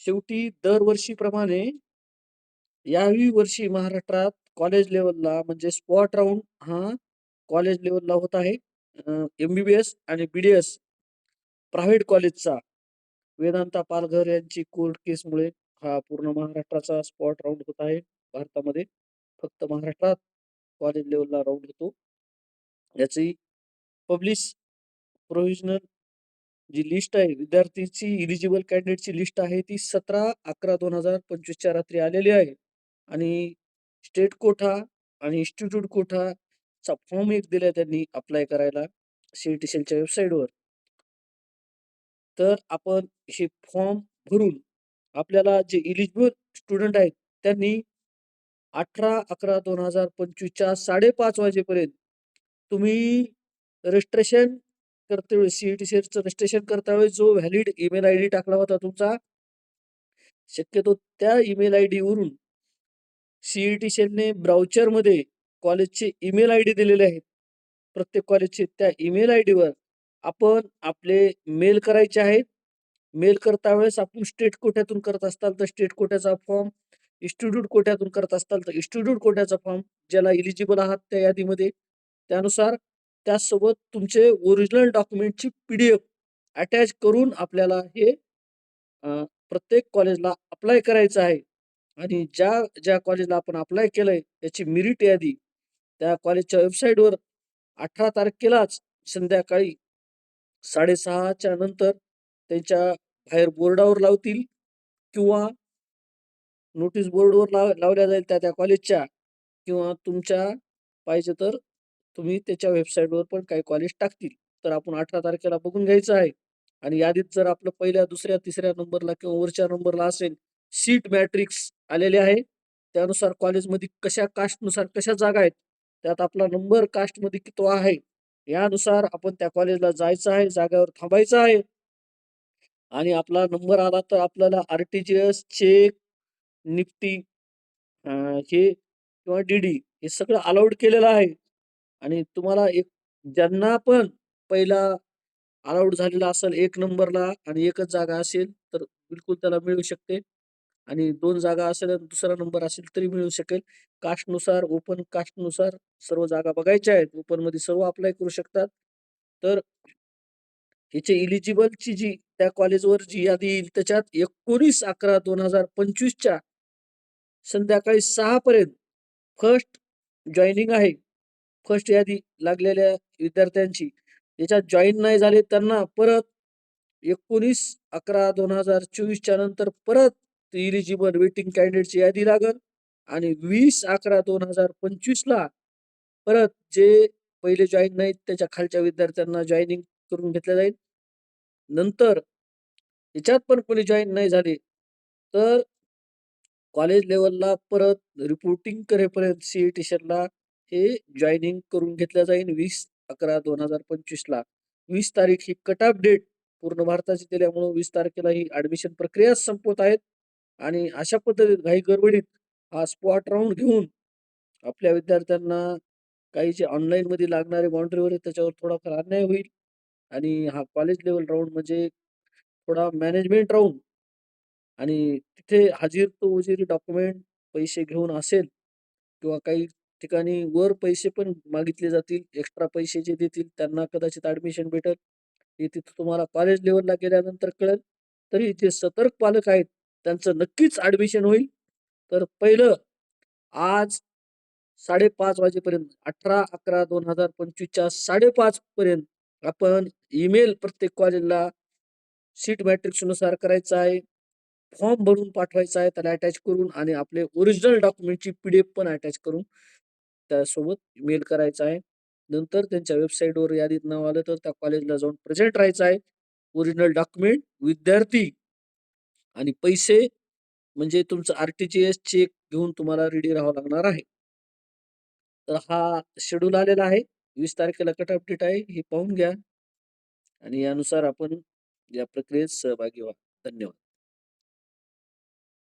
शेवटी दरवर्षीप्रमाणे याही वर्षी महाराष्ट्रात कॉलेज लेवलला म्हणजे स्पॉट राऊंड हा कॉलेज लेवलला होत आहे. एमबीबीएस एम-बी-बी-एस आणि बी-डी-एस प्रायव्हेट कॉलेजचा वेदांता पालघर यांची कोर्ट केसमुळे हा पूर्ण महाराष्ट्राचा स्पॉट राऊंड होत आहे भारतामध्ये. फक्त महाराष्ट्रात कॉलेज लेवलला राउंड होतो. याची पब्लिश प्रोव्हिजनल जी लिस्ट आहे विद्यार्थीची इलिजिबल कॅन्डिडेटची लिस्ट आहे ती सतरा अकरा दोन हजार पंचवीसच्या रात्री आलेली आहे. आणि स्टेट कोठा आणि इन्स्टिट्यूट कोटाचा फॉर्म एक दिलाय त्यांनी अप्लाय करायला सीईटीसीएलच्या सेलच्या वेबसाईटवर. तर आपण हे फॉर्म भरून आपल्याला जे इलिजिबल स्टुडंट आहेत त्यांनी अठरा अकरा दोन हजार पंचवीसच्या साडेपाच वाजेपर्यंत तुम्ही रजिस्ट्रेशन करते वेळेस रजिस्ट्रेशन करता वेळेस जो व्हॅलिड ईमेल आयडी टाकला होता तुमचा शक्यतो त्या ईमेल आय डीवरून सीईटी सेलने ब्राउचरमध्ये कॉलेजचे ईमेल आयडी दिलेले आहेत. प्रत्येक कॉलेजचे त्या ईमेल आयडीवर आपण आपले मेल करायचे आहेत. मेल करता वेळेस आपण स्टेट कोट्यातून करत असताल तर स्टेट कोट्याचा फॉर्म, इन्स्टिट्यूट कोट्यातून करत असताल तर इन्स्टिट्यूट कोट्याचा फॉर्म, ज्याला इलिजिबल आहात त्या यादीमध्ये त्यानुसार त्याचसोबत तुमचे ओरिजिनल डॉक्युमेंटची पी-डी-एफ अटॅच करून आपल्याला हे प्रत्येक कॉलेजला अप्लाय करायचं आहे. आणि ज्या ज्या कॉलेजला आपण अप्लाय केलंय त्याची मिरिट यादी त्या कॉलेजच्या वेबसाईटवर 18 तारखेलाच संध्याकाळी साडेसहाच्या नंतर त्यांच्या बाहेर बोर्डावर लावतील किंवा नोटीस बोर्डवर लाव लावल्या जाईल त्या त्या कॉलेजच्या किंवा तुमच्या पाहिजे तर तुम्ही त्याच्या वेबसाईटवर पण काही कॉलेज टाकतील. तर आपण 18 तारखेला बघून घ्यायचं आहे. आणि यादीत जर आपलं पहिल्या, दुसऱ्या, तिसऱ्या नंबरला किंवा वरच्या नंबरला असेल, सीट मॅट्रिक्स आलेले आहे. त्यानुसार कॉलेजमध्ये कशा कास्टनुसार कशा जागा आहेत, त्यात आपला नंबर कास्टमध्ये किती आहे, यानुसार आपण त्या कॉलेजला जायचं आहे, जागेवर थांबायचं आहे. आणि आपला नंबर आला तर आपल्याला आर-टी-जी-एस, चेक, निफ्टी हे किंवा डी-डी हे सगळं अलाउड केलेलं आहे. आणि तुम्हाला एक ज्यांना पण पहिला अलाउड झालेला असेल एक नंबरला आणि एकच जागा असेल तर बिलकुल त्याला मिळू शकते. आणि दोन जागा असेल आणि दुसरा नंबर असेल तरी मिळू शकेल. कास्टनुसार, ओपन कास्टनुसार सर्व जागा बघायच्या आहेत. ओपनमध्ये सर्व अप्लाय करू शकतात. तर ह्याचे इलिजिबलची जी त्या कॉलेजवर जी यादी येईल त्याच्यात एकोणीस अकरा दोन हजार पंचवीसच्या संध्याकाळी 6 पर्यंत फर्स्ट जॉईनिंग आहे. फर्स्ट यादी लागलेल्या विद्यार्थ्यांची. याच्यात जॉईन नाही झाले त्यांना परत एकोणीस अकरा दोन हजार चोवीसच्या नंतर परत इलिजिबल वेटिंग कॅन्डिडेटची यादी लागल आणि वीस अकरा दोन हजार पंचवीसला परत जे पहिले जॉईन नाहीत त्याच्या खालच्या विद्यार्थ्यांना जॉईनिंग करून घेतलं जाईल. नंतर याच्यात पण कोणी जॉईन नाही झाले तर कॉलेज लेवलला परत रिपोर्टिंग करेपर्यंत सी-ई-टी हे जॉईनिंग करून घेतल्या जाईल 20/11/2025 ला. वीस तारीख ही कट ऑफ डेट पूर्ण भारताची दिल्यामुळं वीस तारखेला ही ॲडमिशन प्रक्रिया संपवत आहेत. आणि अशा पद्धतीत घाई-गडबडीत हा स्पॉट राऊंड घेऊन आपल्या विद्यार्थ्यांना काही जे ऑनलाईनमध्ये लागणारे बाउंड्रीवर आहेत त्याच्यावर थोडाफार अन्याय होईल. आणि हा कॉलेज लेवल राऊंड म्हणजे थोडा मॅनेजमेंट राऊंड आणि तिथे हजीर तो उजीर डॉक्युमेंट पैसे घेऊन असेल किंवा काही ठिकाणी वर पैसे पण मागितले जातील. एक्स्ट्रा पैसे जे देतील त्यांना कदाचित ॲडमिशन भेटेल. हे तिथं तुम्हाला कॉलेज लेवलला गेल्यानंतर कळेल. तरी जे सतर्क पालक आहेत त्यांचं नक्कीच ॲडमिशन होईल. तर पहिलं आज 5:30 वाजेपर्यंत 18/11/2025 च्या 5:30 पर्यंत आपण ईमेल प्रत्येक कॉलेजला सीट मॅट्रिक्सनुसार करायचं आहे. फॉर्म भरून पाठवायचा आहे त्याला अटॅच करून आणि आपले ओरिजिनल डॉक्युमेंटची पी-डी-एफ पण अटॅच करून त्यासोबत मेल करायचा आहे. नंतर त्यांच्या वेबसाईटवर यादीत नाव आलं तर त्या कॉलेजला जाऊन प्रेझेंट राहायचं आहे. ओरिजिनल डॉक्युमेंट, विद्यार्थी आणि पैसे म्हणजे तुमचं आर-टी-जी-एस, चेक घेऊन तुम्हाला रेडी राहावं लागणार आहे. तर हा शेड्यूल आलेला आहे. वीस तारखेला कट ऑफ डेट आहे. हे पाहून घ्या. आणि यानुसार आपण या प्रक्रियेत सहभागी व्हा. धन्यवाद.